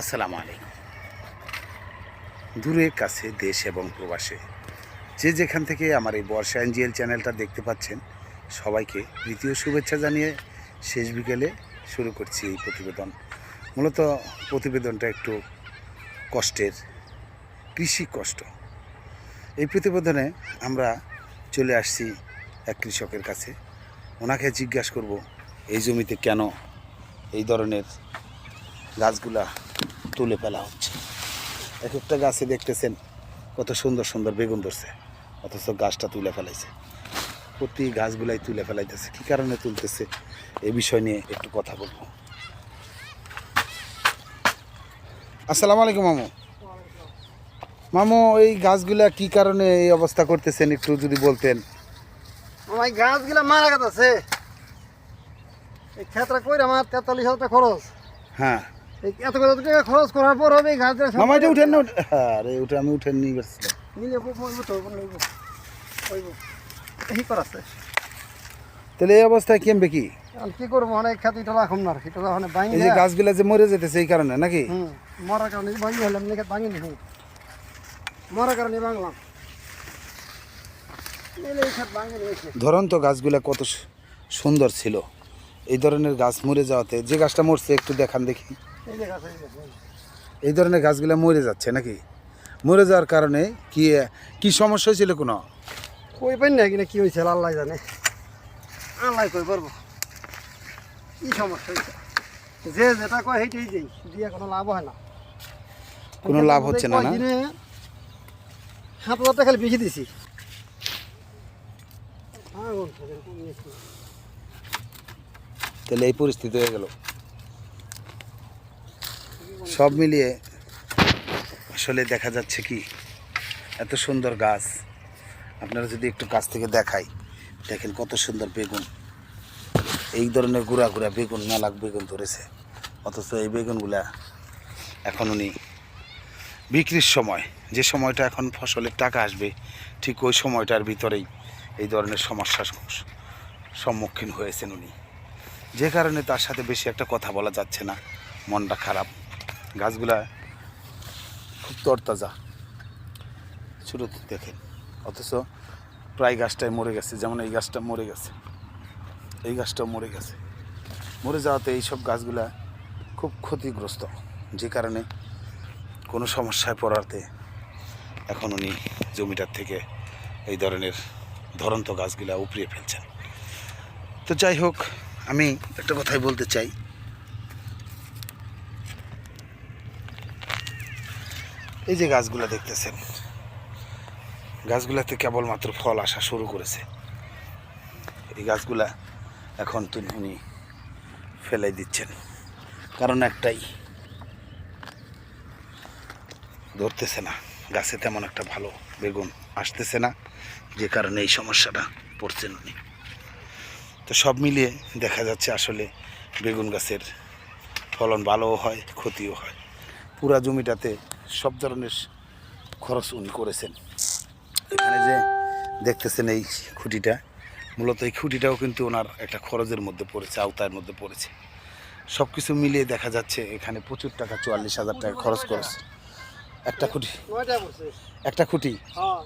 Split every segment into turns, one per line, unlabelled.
আসসালামু আলাইকুম। দূরের কাছে, দেশ এবং প্রবাসে যে যেখান থেকে আমার এই বর্ষা এনজিএল চ্যানেলটা দেখতে পাচ্ছেন, সবাইকে তৃতীয় শুভেচ্ছা জানিয়ে শেষ বিকেলে শুরু করছি এই প্রতিবেদন। মূলত প্রতিবেদনটা একটু কষ্টের, কৃষি কষ্ট। এই প্রতিবেদনে আমরা চলে আসছি এক কৃষকের কাছে। ওনাকে জিজ্ঞাসা করব, এই জমিতে কেন এই ধরনের গাছগুলা তুলে ফেলা হচ্ছে। এক একটা গাছে দেখতেছেন কত সুন্দর সুন্দর বেগুন ধরছে অথচ গাছটা তুলে ফেলাইছে। প্রতি গাছগুলাই তুলে ফেলাইতেছে কি কারণে তুলতেছে এই বিষয় নিয়ে একটু কথা বলব। আসসালামু আলাইকুম মামু। মামু এই গাছগুলা কি কারণে এই অবস্থা করতেছেন একটু যদি বলতেন।
আমার গাছগুলা মারা গেছে। এই ক্ষেত্রে কইরা আমার তেতাল্লিশ হাজার টাকা খরচ।
হ্যাঁ।
এত করে টাকা খরচ করার পর হবে সব
মামা এটা উঠেন না? হ্যাঁ, আরে উঠে আমি উঠে নিয়ে গেছিলাম
নিলে তো এই করাছে
তাহলে এই অবস্থায় কেমবে কি?
কি করব অনেক খ্যাতি এটা রাখুন না এটা ওখানে ভাঙি
এই যে গাছগুলা যে মরে যেতেছে এই কারণে নাকি?
হুম মরার কারণে ভাঙি হলাম নাকি ভাঙি নি মরার কারণে ভাঙলাম। খাত
ধরন তো গাছগুলা কত সুন্দর ছিল। এই ধরনের গাছ মরে যাওয়াতে যে গাছটা মরছে একটু দেখান দেখি।
এই
ধরনের গাছগুলা মরে যাচ্ছে নাকি? মরে যাওয়ার কারণে কি কি সমস্যা হয়েছিল কোনো?
কই পাই না কিনা কি হয়েছে আল্লাহ জানে। আল্লাহ কই পারব? কি সমস্যা হয়েছে? যে যেটা কয় সেইটাই দিই দিয়ে কোনো লাভ হয় না।
কোনো লাভ হচ্ছে না, না?
কয়দিনে সাত হাজার টাকা খালি বেশি দিছি।
তাহলে এই পরিস্থিতি হয়ে গেল। সব মিলিয়ে আসলে দেখা যাচ্ছে কি, এত সুন্দর গাছ। আপনারা যদি একটু কাছ থেকে দেখাই, দেখেন কত সুন্দর বেগুন। এই ধরনের গুড়া গুড়া বেগুন মেলাক বেগুন ধরেছে। অথচ এই বেগুনগুলা এখন উনি বিক্রির সময়, যে সময়টা এখন ফসলের টাকা আসবে, ঠিক ওই সময়টার ভিতরেই এই ধরনের সমস্যার সম্মুখীন হয়েছেন উনি। যে কারণে তার সাথে বেশি একটা কথা বলা যাচ্ছে না, মনটা খারাপ। গাছগুলা খুব তরতাজা। শুরু দেখেন। অথচ প্রায় গাছটাই মরে গেছে, যেমন এই গাছটা মরে গেছে। এই গাছটাও মরে গেছে। মরে যাওয়াতে এইসব গাছগুলা খুব ক্ষতিগ্রস্ত, যে কারণে কোনো সমস্যায় পড়াতে এখন উনি জমিটার থেকে এই ধরনের ধরন্ত গাছগুলা উপড়িয়ে ফেলছেন। তো যাই হোক, আমি একটা কথাই বলতে চাই। এই যে গাছগুলো দেখতেছেন, গাছগুলাতে কেবলমাত্র ফল আসা শুরু করেছে। এই গাছগুলা এখন তিনি উনি ফেলাই দিচ্ছেন। কারণ একটাই, ধরতেছে না, গাছে তেমন একটা ভালো বেগুন আসতেছে না, যে কারণে এই সমস্যাটা পড়ছেন উনি তো সব মিলিয়ে দেখা যাচ্ছে আসলে বেগুন গাছের ফলন ভালোও হয়, ক্ষতিও হয়। পুরা জমিটাতে সব ধরনের খরচ উনি করেছেন। এখানে যে দেখতেছেন এই খুঁটিটা মূলত এই খুঁটিটাও কিন্তু ওনার একটা খরচের মধ্যে পড়েছে আওতার মধ্যে পড়েছে। সব কিছু মিলিয়ে দেখা যাচ্ছে এখানে প্রচুর টাকা চুয়াল্লিশ হাজার টাকা খরচ করেছে। একটা খুঁটি। একটা খুঁটি।
হ্যাঁ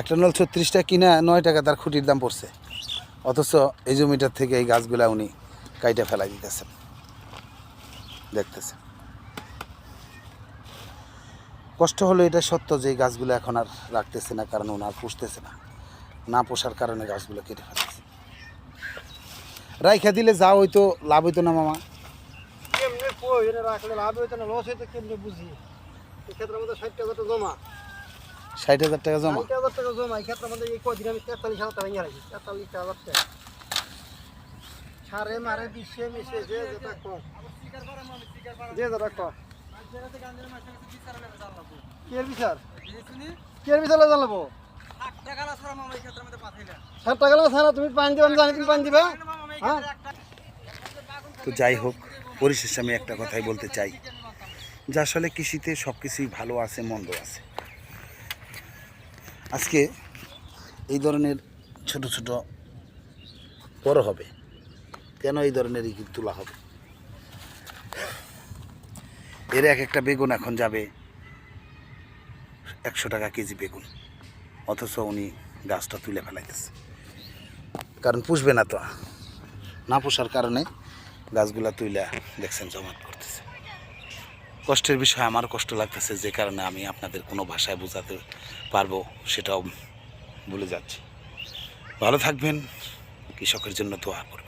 একটা নল ছত্রিশটা কিনা নয় টাকা তার খুঁটির দাম পড়ছে। অথচ এই জমিটার থেকে এই গাছগুলা উনি কাইটা ফেলাই দিতেছেন। দেখতেছেন কষ্ট হলো এটা সত্য যে গাছগুলো এখন আর রাখতেছে না কারণ ওনার পুষতেছে না। না পোষার কারণে গাছগুলো কেটে ফেলতেছে রাইখা দিলে যা হইতো লাভ হইতো না মামা।
কেমনে কই? রাখলে লাভ হইতো না লস হইতো কেমনে বুঝি? ক্ষেত্রের মধ্যে ষাট টাকা জমা।
ষাট হাজার টাকা জমা?
ষাট হাজার টাকা জমা এই ক্ষেত্রের মধ্যে এই কদিন আমি তেতাল্লিশ হাজার টাকা তেতাল্লিশ হাজার টাকা। সারে মারে বিশ্বে মিশে, যে যেটা কর। যে যেটা কর। কের বিচার? কের বিচারে জানাব ষাট টাকা ছাড়া তুমি পানি দিবা জানি তুমি পানি দিবা। হ্যাঁ?
তো যাই হোক, পরিশেষে আমি একটা কথাই বলতে চাই। যে আসলে কৃষিতে সব কিছুই ভালো আছে, মন্দ আছে। আজকে এই ধরনের ছোট ছোট বড় হবে। কেন এই ধরনের ই তোলা হবে? এর এক একটা বেগুন এখন যাবে একশো টাকা কেজি বেগুন। অথচ উনি গাছটা তুলে ফেলাইতেছে। কারণ পুষবে না তো। না পোষার কারণে গাছগুলা তুইলা দেখছেন জমাট করতেছে। কষ্টের বিষয়, আমার কষ্ট লাগতেছে যে কারণে আমি আপনাদের কোনো ভাষায় বোঝাতে পারব সেটাও ভুলে যাচ্ছি। ভালো থাকবেন, কৃষকের জন্য দোয়া করবেন।